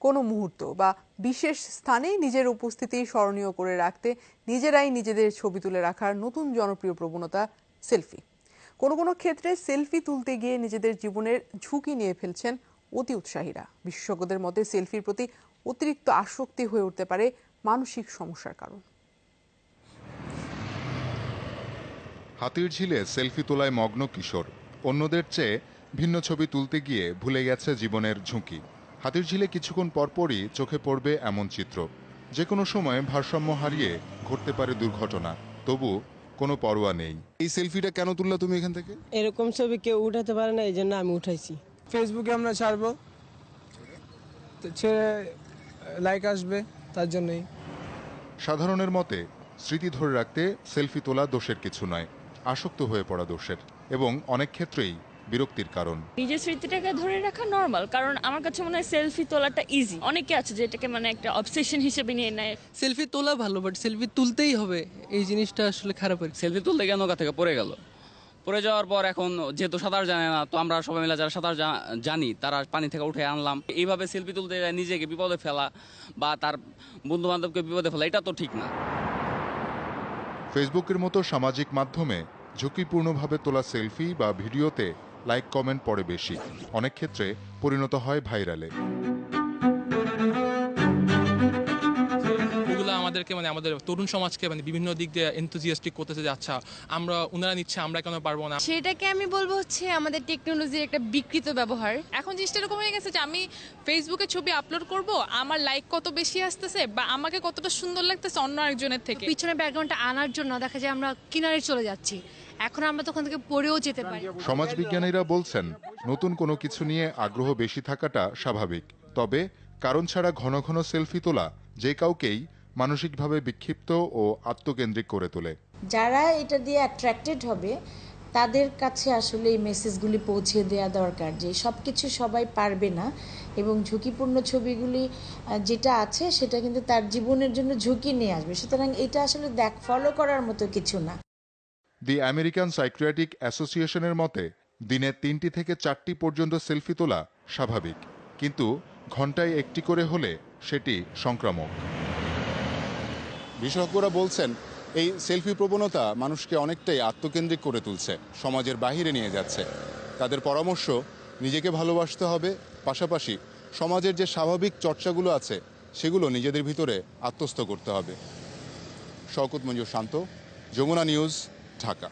কোনো মুহূর্ত বা বিশেষ স্থানে নিজের উপস্থিতি স্মরণীয় করে রাখতে নিজেরাই নিজেদের ছবি তুলে রাখার নতুন জনপ্রিয় প্রবণতা সেলফি। কোনো কোনো ক্ষেত্রে সেলফি তুলতে গিয়ে নিজেদের জীবনের ঝুঁকি নিয়ে ফেলছেন অতি উৎসাহীরা। বিশেষজ্ঞদের মতে সেলফির প্রতি অতিরিক্ত আসক্তি হয়ে উঠতে পারে মানসিক সমস্যার কারণ। হাতির ঝিলে সেলফি তোলায় মগ্ন কিশোর। অন্যদের চেয়ে ভিন্ন ছবি তুলতে গিয়ে ভুলে গেছে জীবনের ঝুঁকি। হাতির ঝিলে কিছুক্ষণ পরপরই চোখে পড়বে এমন চিত্র। যে কোনো সময় ভারসাম্য হারিয়ে ঘটতে পারে দুর্ঘটনা। তবু কোনো পরোয়া নেই। এই সেলফিটা কেন তুললা তুমি এখান থেকে? এরকম ছবি কেউ উঠাতে পারে না এই জন্য আমি উঠাইছি। ফেসবুকে আমরা ছাড়বো। ছেড়ে লাইক আসবে তার জন্যই। সাধারণের মতে স্মৃতি ধরে রাখতে সেলফি তোলা দোষের কিছু নয়। আসক্ত হয়ে পড়া দোষের। এবং অনেক ক্ষেত্রেই বিরক্তির কারণ। নিজের স্মৃতিটাকে ধরে রাখা নর্মাল কারণ আমার কাছে মনে হয় সেলফি তোলাটা ইজি অনেকে আছে যেটাকে মানে একটা অবসেশন হিসেবে নিয়ে নেয়। সেলফি তোলা ভালো বাট সেলফি তুলতেই হবে। এই জিনিসটা আসলে খারাপ কি। সেলফি তুলতে গিয়ে নৌকা থেকে পড়ে গেল। পড়ে যাওয়ার পর এখন যেহেতু সাঁতার জানে না তো আমরা সবাই মিলে যারা সাঁতার জানি তারা পানি থেকে উঠে আনলাম। এইভাবে সেলফি তুলতে যায় নিজেকে বিপদে ফেলা বা তার বন্ধু বান্ধবকে বিপদে ফেলা এটা তো ঠিক না। ফেসবুকের মতো সামাজিক মাধ্যমে ঝুঁকিপূর্ণভাবে তোলা সেলফি বা ভিডিওতে লাইক কমেন্ট পড়ে বেশি। অনেক ক্ষেত্রে পরিণত হয় ভাইরালে। আমাদেরকে মানে আমাদের তরুণ সমাজকে মানে বিভিন্ন দিক দিয়ে এনথুজিয়াস্টিক করতেছে যে আচ্ছা আমরা ওনারা নিচ্ছে আমরা কেন পারব না? সেটাকে আমি বলব হচ্ছে আমাদের টেকনোলজির একটা বিকৃত ব্যবহার। এখন জিনিসটা এরকম হয়ে গেছে যে আমি ফেসবুকে ছবি আপলোড করব আমার লাইক কত বেশি আসতেছে বা আমাকে কতটা সুন্দর লাগতেছে অন্য আরেকজনের থেকে। পিছনে ব্যাকগ্রাউন্ডটা আনার জন্য দেখা যায় আমরা কিনারে চলে যাচ্ছি। এখন আমরা তখন থেকে পড়েও যেতে পারি। সমাজবিজ্ঞানীরা বলছেন নতুন কোনো কিছু নিয়ে আগ্রহ বেশি থাকাটা স্বাভাবিক। তবে কারণ ছাড়া ঘন ঘন সেলফি তোলা যে কাউকেই মানসিকভাবে বিক্ষিপ্ত ও আত্মকেন্দ্রিক করে তোলে। যারা এটা দিয়ে অ্যাট্রাক্টেড হবে তাদের কাছে আসলে এই মেসেজগুলি পৌঁছে দেওয়া দরকার যে সব কিছু সবাই পারবে না এবং ঝুঁকিপূর্ণ ছবিগুলি যেটা আছে সেটা কিন্তু তার জীবনের জন্য ঝুঁকি নিয়ে আসবে। সুতরাং এটা আসলে দেখ ফলো করার মতো কিছু না। দি আমেরিকান সাইক্রিয়াটিক অ্যাসোসিয়েশনের মতে, দিনে তিনটি থেকে চারটি পর্যন্ত সেলফি তোলা স্বাভাবিক, কিন্তু ঘন্টায় একটি করে হলে সেটি সংক্রামক। বিশেষজ্ঞরা বলছেন, এই সেলফি প্রবণতা মানুষকে অনেকটাই আত্মকেন্দ্রিক করে তুলছে, সমাজের বাহিরে নিয়ে যাচ্ছে। তাদের পরামর্শ, নিজেকে ভালোবাসতে হবে, পাশাপাশি সমাজের যে স্বাভাবিক চর্চাগুলো আছে, সেগুলো নিজেদের ভিতরে আত্মস্থ করতে হবে। Shawkat Manzur Shanto, Jamuna news Tucker.